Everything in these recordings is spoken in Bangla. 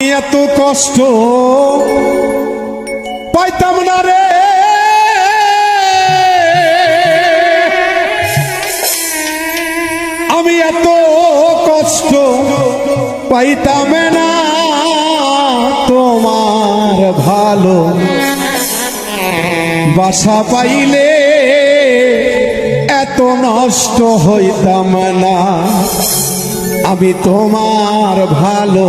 এত কষ্ট পাইতাম না রে। আমি এত কষ্ট পাইতাম না। তোমার ভালো বাসা পাইলে এত নষ্ট হইতাম না। আমি তোমার ভালো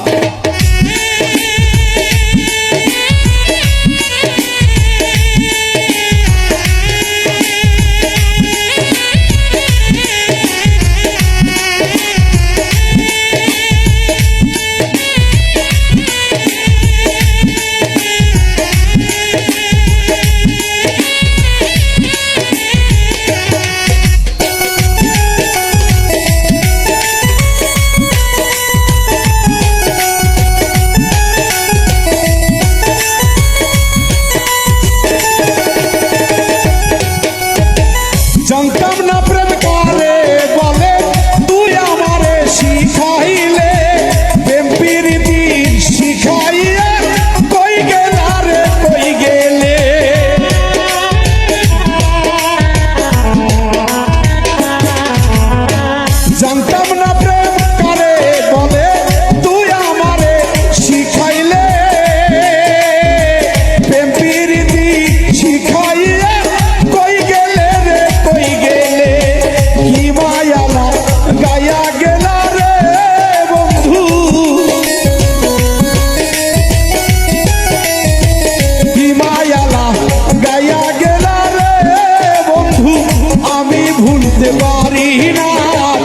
ভুলতে পারি না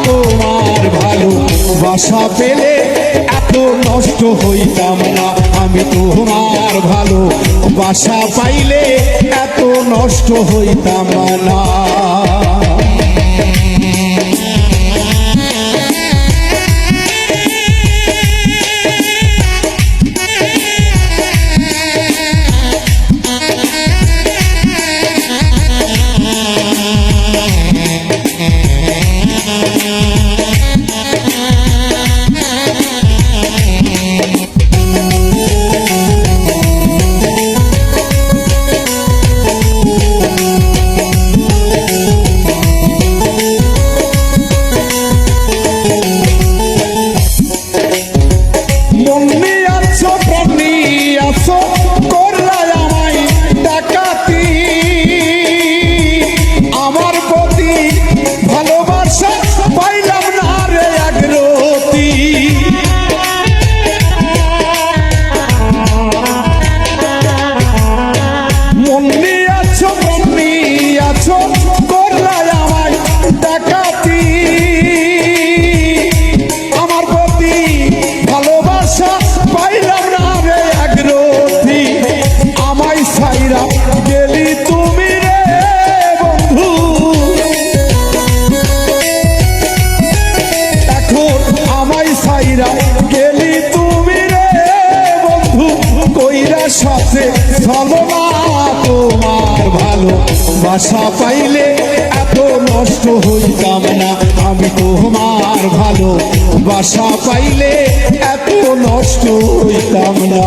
তোমার ভালো বাসা পেলে এত নষ্ট হইতাম না। আমি তোমার ভালো বাসা পাইলে এত নষ্ট হইতাম না। কইরা সর্বনা তোমার ভালো বাসা পাইলে এত নষ্ট হইতাম না। আমি তোমার ভালো বাসা পাইলে এত নষ্ট হইতাম না।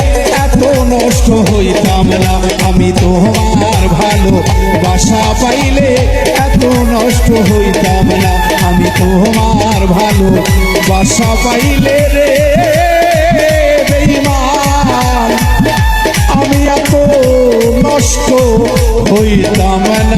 নষ্ট হইতাম না। আমি তোমার ভালো বাসা পাইলে এত নষ্ট হইতাম না। আমি তোমার ভালো বাসা পাইলে রে আমি এত নষ্ট হইতাম না।